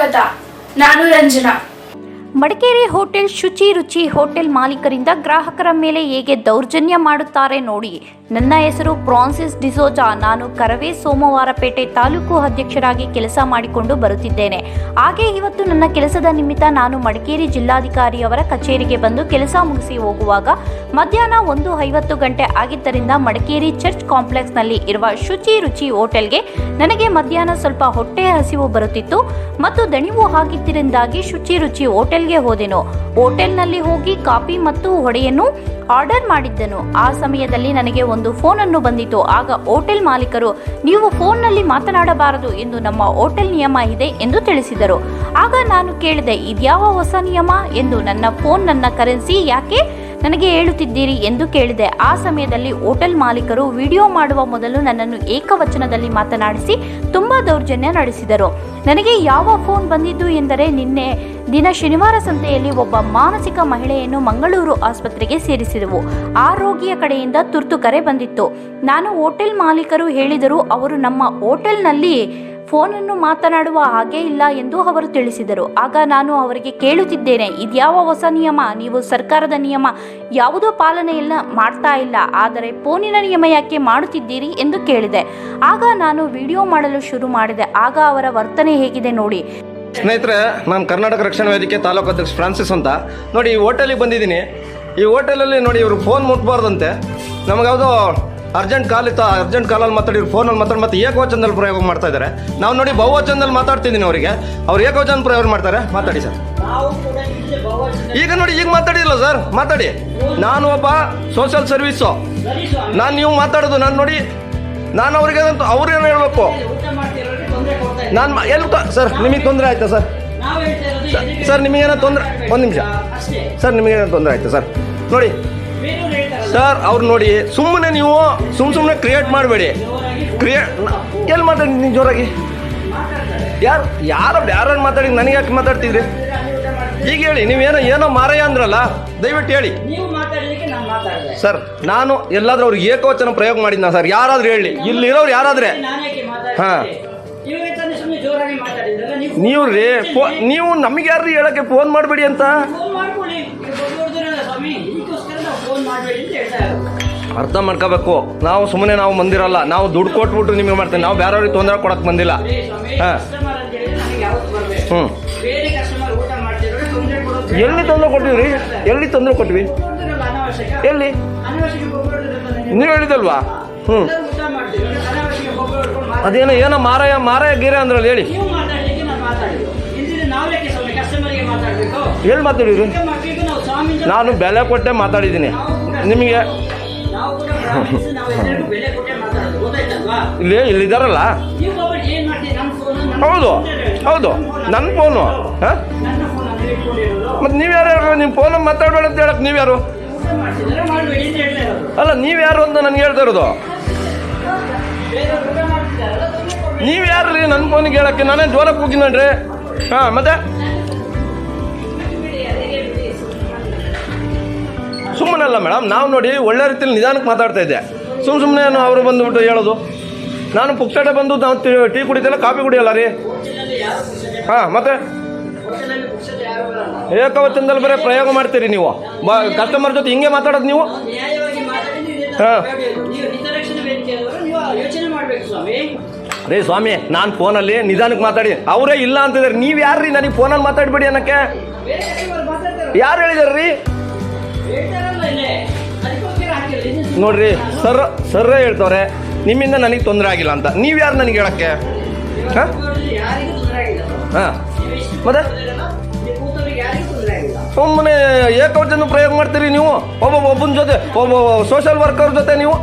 కవిత నాను రంజన. ಮಡಿಕೇರಿ ಹೋಟೆಲ್ ಶುಚಿ ರುಚಿ ಹೋಟೆಲ್ ಮಾಲೀಕರಿಂದ ಗ್ರಾಹಕರ ಮೇಲೆ ಹೇಗೆ ದೌರ್ಜನ್ಯ ಮಾಡುತ್ತಾರೆ ನೋಡಿ. ನನ್ನ ಹೆಸರು ಫ್ರಾನ್ಸಿಸ್ ಡಿಸೋಜಾ. ನಾನು ಕರವೇ ಸೋಮವಾರಪೇಟೆ ತಾಲೂಕು ಅಧ್ಯಕ್ಷರಾಗಿ ಕೆಲಸ ಮಾಡಿಕೊಂಡು ಬರುತ್ತಿದ್ದೇನೆ. ಹಾಗೆ ಇವತ್ತು ನನ್ನ ಕೆಲಸದ ನಿಮಿತ್ತ ನಾನು ಮಡಿಕೇರಿ ಜಿಲ್ಲಾಧಿಕಾರಿಯವರ ಕಚೇರಿಗೆ ಬಂದು ಕೆಲಸ ಮುಗಿಸಿ ಹೋಗುವಾಗ ಮಧ್ಯಾಹ್ನ ಒಂದು ಐವತ್ತು ಗಂಟೆ ಆಗಿದ್ದರಿಂದ ಮಡಿಕೇರಿ ಚರ್ಚ್ ಕಾಂಪ್ಲೆಕ್ಸ್ನಲ್ಲಿ ಇರುವ ಶುಚಿ ರುಚಿ ಹೋಟೆಲ್ಗೆ ನನಗೆ ಮಧ್ಯಾಹ್ನ ಸ್ವಲ್ಪ ಹೊಟ್ಟೆ ಹಸಿವು ಬರುತ್ತಿತ್ತು. ಮತ್ತು ದಣಿವು ಆಗಿದ್ದರಿಂದಾಗಿ ಶುಚಿ ರುಚಿ ಹೋಟೆಲ್ಗೆ ಹೋದೆನು. ಹೋಟೆಲ್ನಲ್ಲಿ ಹೋಗಿ ಕಾಫಿ ಮತ್ತು ಹೊಡೆಯನ್ನು ಆರ್ಡರ್ ಮಾಡಿದ್ದನು. ಆ ಸಮಯದಲ್ಲಿ ನನಗೆ ಒಂದು ಫೋನ್ ಅನ್ನು ಬಂದಿತು. ಆಗ ಹೋಟೆಲ್ ಮಾಲೀಕರು, ನೀವು ಫೋನ್ನಲ್ಲಿ ಮಾತನಾಡಬಾರದು ಎಂದು ನಮ್ಮ ಹೋಟೆಲ್ ನಿಯಮ ಇದೆ ಎಂದು ತಿಳಿಸಿದರು. ಆಗ ನಾನು ಕೇಳಿದೆ, ಇದ್ಯಾವ ಹೊಸ ನಿಯಮ? ಎಂದು ನನ್ನ ಫೋನ್ ನನ್ನ ಕರೆನ್ಸಿ ಯಾಕೆ ನನಗೆ ಹೇಳುತ್ತಿದ್ದೀರಿ ಎಂದು ಕೇಳಿದೆ. ಆ ಸಮಯದಲ್ಲಿ ಹೋಟೆಲ್ ಮಾಲೀಕರು ವಿಡಿಯೋ ಮಾಡುವ ಮೊದಲು ನನ್ನನ್ನು ಏಕವಚನದಲ್ಲಿ ಮಾತನಾಡಿಸಿ ತುಂಬಾ ದೌರ್ಜನ್ಯ ನಡೆಸಿದರು. ನನಗೆ ಯಾವ ಫೋನ್ ಬಂದಿದ್ದು ಎಂದರೆ ನಿನ್ನೆ ದಿನ ಶನಿವಾರ ಸಂತೆಯಲ್ಲಿ ಒಬ್ಬ ಮಾನಸಿಕ ಮಹಿಳೆಯನ್ನು ಮಂಗಳೂರು ಆಸ್ಪತ್ರೆಗೆ ಸೇರಿಸಿದೆವು. ಆ ರೋಗಿಯ ಕಡೆಯಿಂದ ತುರ್ತು ಕರೆ ಬಂದಿತ್ತು. ನಾನು ಹೋಟೆಲ್ ಮಾಲೀಕರು ಹೇಳಿದರು ಅವರು ನಮ್ಮ ಹೋಟೆಲ್ನಲ್ಲಿ ಫೋನನ್ನು ಮಾತನಾಡುವ ಹಾಗೆ ಇಲ್ಲ ಎಂದು ಅವರು ತಿಳಿಸಿದರು. ಆಗ ನಾನು ಅವರಿಗೆ ಕೇಳುತ್ತಿದ್ದೇನೆ, ಇದ್ಯಾವ ಹೊಸ ನಿಯಮ? ನೀವು ಸರ್ಕಾರದ ನಿಯಮ ಯಾವುದೋ ಪಾಲನೆ ಇಲ್ಲ ಮಾಡ್ತಾ ಇಲ್ಲ. ಆದರೆ ಫೋನಿನ ನಿಯಮ ಯಾಕೆ ಮಾಡುತ್ತಿದ್ದೀರಿ ಎಂದು ಕೇಳಿದೆ. ಆಗ ನಾನು ವಿಡಿಯೋ ಮಾಡಲು ಶುರು ಮಾಡಿದೆ. ಆಗ ಅವರ ವರ್ತನೆ ಹೇಗಿದೆ ನೋಡಿ. ಸ್ನೇಹಿತರೆ, ನಾನು ಕರ್ನಾಟಕ ರಕ್ಷಣಾ ವೇದಿಕೆ ತಾಲೂಕು ಅಧ್ಯಕ್ಷ ಫ್ರಾನ್ಸಿಸ್ ಅಂತ. ನೋಡಿ, ಈ ಹೋಟೆಲಿಗೆ ಬಂದಿದ್ದೀನಿ. ಈ ಹೋಟೆಲಲ್ಲಿ ನೋಡಿ ಇವರು ಫೋನ್ ಮುಟ್ಬಾರ್ದಂತೆ. ನಮಗೆ ಯಾವುದೋ ಅರ್ಜೆಂಟ್ ಕಾಲ್ ಇತ್ತು ಅರ್ಜೆಂಟ್ ಕಾಲಲ್ಲಿ ಮಾತಾಡಿ ಫೋನಲ್ಲಿ ಮಾತಾಡಿ, ಮತ್ತೆ ಏಕವಚನದಲ್ಲಿ ಪ್ರಯೋಗ ಮಾಡ್ತಾ ಇದ್ದಾರೆ. ನಾವು ನೋಡಿ ಬಹುವಚನದಲ್ಲಿ ಮಾತಾಡ್ತಿದ್ದೀನಿ ಅವರಿಗೆ. ಅವ್ರು ಏಕವಚನ ಪ್ರಯೋಗ ಮಾಡ್ತಾರೆ. ಮಾತಾಡಿ ಸರ್. ಈಗ ನೋಡಿ, ಈಗ ಮಾತಾಡಿಲ್ಲ ಸರ್. ಮಾತಾಡಿ. ನಾನು ಒಬ್ಬ ಸೋಷಿಯಲ್ ಸರ್ವಿಸು ನಾನು ನೀವು ಮಾತಾಡೋದು, ನಾನು ನೋಡಿ, ನಾನು ಅವ್ರಿಗೆ ಅವ್ರೇನು ಹೇಳ್ಬೇಕು? ನಾನು ಎಲ್ಲಿ ಸರ್, ನಿಮಗೆ ತೊಂದರೆ ಆಯ್ತಾ ಸರ್? ಸರ್ ನಿಮಗೇನೋ ತೊಂದರೆ, ಒಂದು ನಿಮಿಷ. ಸರ್ ನಿಮಗೇನೋ ತೊಂದರೆ ಆಯ್ತಾ ಸರ್? ನೋಡಿ ಸರ್ ಅವ್ರು ನೋಡಿ ಸುಮ್ಮನೆ ನೀವು ಸುಮ್ಮ ಸುಮ್ಮನೆ ಕ್ರಿಯೇಟ್ ಮಾಡಬೇಡಿ. ಕ್ರಿಯೇಟ್ ಎಲ್ಲಿ ಮಾತಾಡಿ ನೀವು ಜೋರಾಗಿ? ಯಾರು ಯಾರೋ ಯಾರು ಮಾತಾಡಿ ನನಗೆ ಯಾಕೆ ಮಾತಾಡ್ತಿದ್ರಿ? ಈಗ ಹೇಳಿ ನೀವೇನೋ ಏನೋ ಮಾರಯ್ಯ ಅಂದ್ರಲ್ಲ ದಯವಿಟ್ಟು ಹೇಳಿ. ಸರ್ ನಾನು ಎಲ್ಲಾದರೂ ಅವ್ರಿಗೆ ಏಕವಚನ ಪ್ರಯೋಗ ಮಾಡಿದ್ನ ಸರ್ ಯಾರಾದ್ರೂ ಹೇಳಿ. ಇಲ್ಲಿರೋರು ಯಾರಾದ್ರೆ? ಹಾಂ. ನೀವು ರೀ ಫೋ ನೀವು ನಮಗೆ ಯಾರು ಹೇಳಕ್ಕೆ ಫೋನ್ ಮಾಡಬೇಡಿ ಅಂತ ಫೋನ್ ಮಾಡ್ಕೊಳ್ಳಿ ಈಗ ದೊಡ್ಡವ್ರದಿರಲ್ಲ ಸ್ವಾಮಿ ಇದಕ್ಕೋಸ್ಕರ ನಾವು ಫೋನ್ ಮಾಡಬೇಡಿ ಅಂತ ಹೇಳ್ತಾ ಇರೋದು ಅರ್ಥ ಮಾಡ್ಕೋಬೇಕು. ನಾವು ಸುಮ್ಮನೆ ನಾವು ಬಂದಿರಲ್ಲ ನಾವು ದುಡ್ಡು ಕೊಟ್ಬಿಟ್ಟು ನಿಮಗೆ ಮಾಡ್ತೇವೆ. ನಾವು ಬೇರೆಯವ್ರಿಗೆ ತೊಂದರೆ ಕೊಡಕ್ಕೆ ಬಂದಿಲ್ಲ. ಬರಬೇಕು? ಹ್ಞೂ ಎಲ್ಲಿ ತೊಂದರೆ ಕೊಟ್ಟಿವಿ ಎಲ್ಲಿ ತೊಂದರೆ ಕೊಟ್ವಿ? ಎಲ್ಲಿ? ನೀವು ಹೇಳಿದಲ್ವಾ ಹ್ಞೂ ಅದೇನೋ ಏನೋ ಮಾರಾಯ ಮಾರಾಯ ಗೀರೆ ಅಂದ್ರಲ್ಲ ಹೇಳಿ. ನೀವು ಮಾತಾಡಿದ್ರಿ? ನಾನು ಬೆಲೆ ಕೊಟ್ಟೆ ಮಾತಾಡಿದ್ದೀನಿ. ನಿಮಗೆ ಇಲ್ಲಿ ಇಲ್ಲಿದ್ದಾರಲ್ಲ ಹೌದು ಹೌದು. ನನ್ನ ಫೋನು ಹಾಂ? ಮತ್ತು ನೀವು ಯಾರು ನಿಮ್ಮ ಫೋನಲ್ಲಿ ಮಾತಾಡಬೇಡ ಅಂತ ಹೇಳಕ್ಕೆ ನೀವು ಯಾರು? ಊಟ ಮಾಡ್ತಿದ್ರೆ ಮಾಡಬೇಡಿ ಅಂತ ಹೇಳ್ತಾ ಇರೋದು ಅಲ್ಲ ನೀವು ಯಾರು ಅಂತ ನನಗೆ ಹೇಳ್ತಾ ಇರೋದು? ಬೇರೆ ಊಟ ಮಾಡ್ತಿದ್ದಾರಲ್ಲ ತೊಂದ್ರೆ ಕೊಡ್ಬೇಡಿ. ನೀವು ಯಾರು ರೀ ನನ್ನ ಫೋನಿಗೆ ಹೇಳೋಕ್ಕೆ? ನಾನೇ ಹೋಗಿ ನೋಡ್ರಿ ಹಾಂ ಮತ್ತೆ? ಸುಮ್ಮನಲ್ಲ ಮೇಡಮ್, ನಾವು ನೋಡಿ ಒಳ್ಳೆ ರೀತಿಯಲ್ಲಿ ನಿಧಾನಕ್ಕೆ ಮಾತಾಡ್ತಾ ಇದ್ದೆ. ಸುಮ್ಮ ಸುಮ್ಮನೆ ಅವರು ಬಂದುಬಿಟ್ಟು ಹೇಳೋದು. ನಾನು ಪುಕ್ಸಟೆ ಬಂದು ನಾವು ಟೀ ಕುಡಿತಿಲ್ಲ ಕಾಫಿ ಕುಡಿಯಲ್ಲ ರೀ? ಹಾಂ, ಮತ್ತೆ? ಏಕವಚನದಲ್ಲಿ ಬರೀ ಪ್ರಯೋಗ ಮಾಡ್ತೀರಿ ನೀವು. ಬ ಕಸ್ಟಮರ್ ಜೊತೆ ಹಿಂಗೆ ಮಾತಾಡೋದು ನೀವು? ಹಾಂ. ರೀ ಸ್ವಾಮಿ ರೇ ನಾನು ಫೋನಲ್ಲಿ ನಿಧಾನಕ್ಕೆ ಮಾತಾಡಿ. ಅವರೇ ಇಲ್ಲ ಅಂತಿದ್ದಾರೆ. ನೀವು ಯಾರು ರೀ ನನಗೆ ಫೋನಲ್ಲಿ ಮಾತಾಡಿಬಿಡಿ ಅನ್ನಕ್ಕೆ? ಯಾರು ಹೇಳಿದಾರೆ ನೋಡ್ರಿ, ಸರ್, ಸರ್ರೇ ಹೇಳ್ತವ್ರೆ, ನಿಮ್ಮಿಂದ ನನಗೆ ತೊಂದರೆ ಆಗಿಲ್ಲ ಅಂತ. ನೀವು ಯಾರು ನನಗೆ ಹೇಳಕ್ಕೆ? ಹಾಂ? ಹಾಂ. ಮತ್ತೆ? ಸುಮ್ಮನೆ ಏಕವಚನ ಪ್ರಯೋಗ ಮಾಡ್ತೀರಿ ನೀವು? ಒಬ್ಬ ಒಬ್ಬನ ಜೊತೆ, ಒಬ್ಬ ಸೋಷಿಯಲ್ ವರ್ಕರ್ ಜೊತೆ ನೀವು?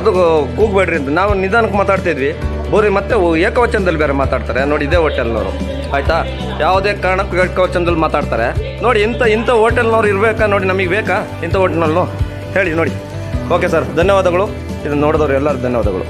ಅದು ಕೂಗ್ಬೇಡ್ರಿ ಅಂತ. ನಾವು ನಿಧಾನಕ್ಕೆ ಮಾತಾಡ್ತಿದ್ವಿ ಬೋರಿ, ಮತ್ತೆ ಏಕವಚನದಲ್ಲಿ ಬೇರೆ ಮಾತಾಡ್ತಾರೆ. ನೋಡಿ, ಇದೇ ಹೋಟೆಲ್ನವರು. ಆಯಿತಾ? ಯಾವುದೇ ಕಾರಣಕ್ಕೂ ಏಕವಚನದಲ್ಲಿ ಮಾತಾಡ್ತಾರೆ. ನೋಡಿ, ಇಂಥ ಇಂಥ ಹೋಟೆಲ್ನವ್ರು ಇರಬೇಕಾ? ನೋಡಿ, ನಮಗೆ ಬೇಕಾ? ಇಂಥ ಹೋಟೆಲ್ನಲ್ಲೂ ಹೇಳಿ, ನೋಡಿ. ಓಕೆ ಸರ್, ಧನ್ಯವಾದಗಳು. ಇದನ್ನು ನೋಡಿದವರು ಎಲ್ಲರೂ ಧನ್ಯವಾದಗಳು.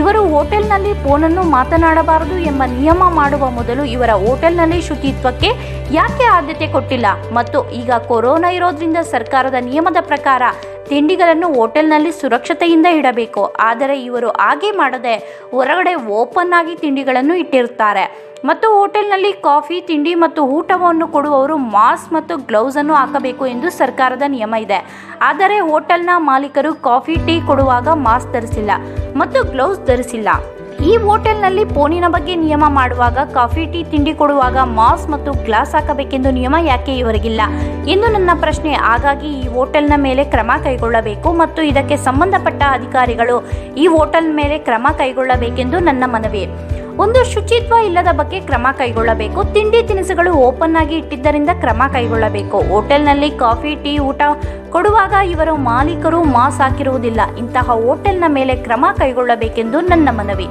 ಇವರು ಹೋಟೆಲ್ನಲ್ಲಿ ಫೋನನ್ನು ಮಾತನಾಡಬಾರದು ಎಂಬ ನಿಯಮ ಮಾಡುವ ಮೊದಲು ಇವರ ಹೋಟೆಲ್ನಲ್ಲಿ ಶುಚಿತ್ವಕ್ಕೆ ಯಾಕೆ ಆದ್ಯತೆ ಕೊಟ್ಟಿಲ್ಲ? ಮತ್ತು ಈಗ ಕೊರೋನಾ ಇರೋದ್ರಿಂದ ಸರ್ಕಾರದ ನಿಯಮದ ಪ್ರಕಾರ ತಿಂಡಿಗಳನ್ನು ಹೋಟೆಲ್ನಲ್ಲಿ ಸುರಕ್ಷತೆಯಿಂದ ಇಡಬೇಕು. ಆದರೆ ಇವರು ಹಾಗೆ ಮಾಡದೆ ಹೊರಗಡೆ ಓಪನ್ ಆಗಿ ತಿಂಡಿಗಳನ್ನು ಇಟ್ಟಿರುತ್ತಾರೆ. ಮತ್ತು ಹೋಟೆಲ್ನಲ್ಲಿ ಕಾಫಿ, ತಿಂಡಿ ಮತ್ತು ಊಟವನ್ನು ಕೊಡುವವರು ಮಾಸ್ಕ್ ಮತ್ತು ಗ್ಲೌಸ್ ಅನ್ನು ಹಾಕಬೇಕು ಎಂದು ಸರ್ಕಾರದ ನಿಯಮ ಇದೆ. ಆದರೆ ಹೋಟೆಲ್ನ ಮಾಲೀಕರು ಕಾಫಿ, ಟೀ ಕೊಡುವಾಗ ಮಾಸ್ಕ್ ಧರಿಸಿಲ್ಲ ಮತ್ತು ಗ್ಲೌಸ್ ಧರಿಸಿಲ್ಲ. ಈ ಹೋಟೆಲ್ನಲ್ಲಿ ಫೋನಿನ ಬಗ್ಗೆ ನಿಯಮ ಮಾಡುವಾಗ ಕಾಫಿ, ಟೀ, ತಿಂಡಿ ಕೊಡುವಾಗ ಮಾಸ್ಕ್ ಮತ್ತು ಗ್ಲಾಸ್ ಹಾಕಬೇಕೆಂದು ನಿಯಮ ಯಾಕೆ ಇವರಿಗಿಲ್ಲ ಎಂದು ನನ್ನ ಪ್ರಶ್ನೆ. ಹಾಗಾಗಿ ಈ ಹೋಟೆಲ್ನ ಮೇಲೆ ಕ್ರಮ ಕೈಗೊಳ್ಳಬೇಕು ಮತ್ತು ಇದಕ್ಕೆ ಸಂಬಂಧಪಟ್ಟ ಅಧಿಕಾರಿಗಳು ಈ ಹೋಟೆಲ್ ಮೇಲೆ ಕ್ರಮ ಕೈಗೊಳ್ಳಬೇಕೆಂದು ನನ್ನ ಮನವಿ. ಒಂದು ಶುಚಿತ್ವ ಇಲ್ಲದ ಬಗ್ಗೆ ಕ್ರಮ ಕೈಗೊಳ್ಳಬೇಕು. ತಿಂಡಿ ತಿನಿಸುಗಳು ಓಪನ್ ಆಗಿ ಇಟ್ಟಿದ್ದರಿಂದ ಕ್ರಮ ಕೈಗೊಳ್ಳಬೇಕು. ಹೋಟೆಲ್ನಲ್ಲಿ ಕಾಫಿ, ಟೀ, ಊಟ ಕೊಡುವಾಗ ಇವರ ಮಾಲೀಕರು ಮಾಸ್ ಹಾಕಿರುವುದಿಲ್ಲ. ಇಂತಹ ಹೋಟೆಲ್ನ ಮೇಲೆ ಕ್ರಮ ಕೈಗೊಳ್ಳಬೇಕೆಂದು ನನ್ನ ಮನವಿ.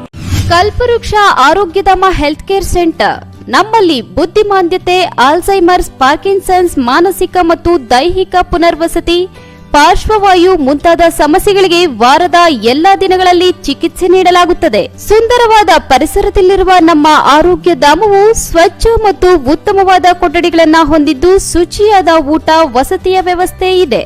ಕಲ್ಪವೃಕ್ಷ ಆರೋಗ್ಯಧಾಮ ಹೆಲ್ತ್ ಕೇರ್ ಸೆಂಟರ್. ನಮ್ಮಲ್ಲಿ ಬುದ್ಧಿಮಾಂದ್ಯತೆ ಆಲ್ಝೈಮರ್ಸ್ ಪಾರ್ಕಿನ್ಸನ್ಸ್, ಮಾನಸಿಕ ಮತ್ತು ದೈಹಿಕ ಪುನರ್ವಸತಿ ಪಾರ್ಶ್ವವಾಯು ಮುಂತಾದ ಸಮಸ್ಯೆಗಳಿಗೆ ವಾರದ ಎಲ್ಲಾ ದಿನಗಳಲ್ಲಿ ಚಿಕಿತ್ಸೆ ನೀಡಲಾಗುತ್ತದೆ. ಸುಂದರವಾದ ಪರಿಸರದಲ್ಲಿರುವ ನಮ್ಮ ಆರೋಗ್ಯ ಧಾಮವು ಸ್ವಚ್ಛ ಮತ್ತು ಉತ್ತಮವಾದ ಕೊಠಡಿಗಳನ್ನು ಹೊಂದಿದ್ದು ಶುಚಿಯಾದ ಊಟ, ವಸತಿಯ ವ್ಯವಸ್ಥೆ ಇದೆ.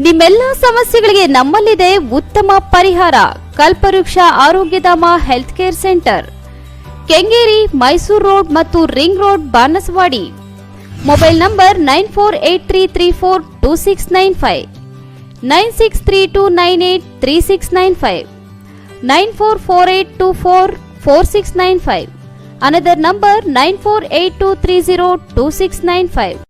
ನಿಮ್ಮೆಲ್ಲ ಸಮಸ್ಯೆಗಳಿಗೆ ನಮ್ಮಲ್ಲಿದೆ ಉತ್ತಮ ಪರಿಹಾರ. Kalpavriksha Arogyadhama health care centre. Kengeri, Mysuru road ಮತ್ತು ring road, Banaswadi. mobile number nine four eight three three four two six nine five nine six three two nine eight three six nine five nine four four eight two four four six nine five another number nine four eight two three zero two six nine five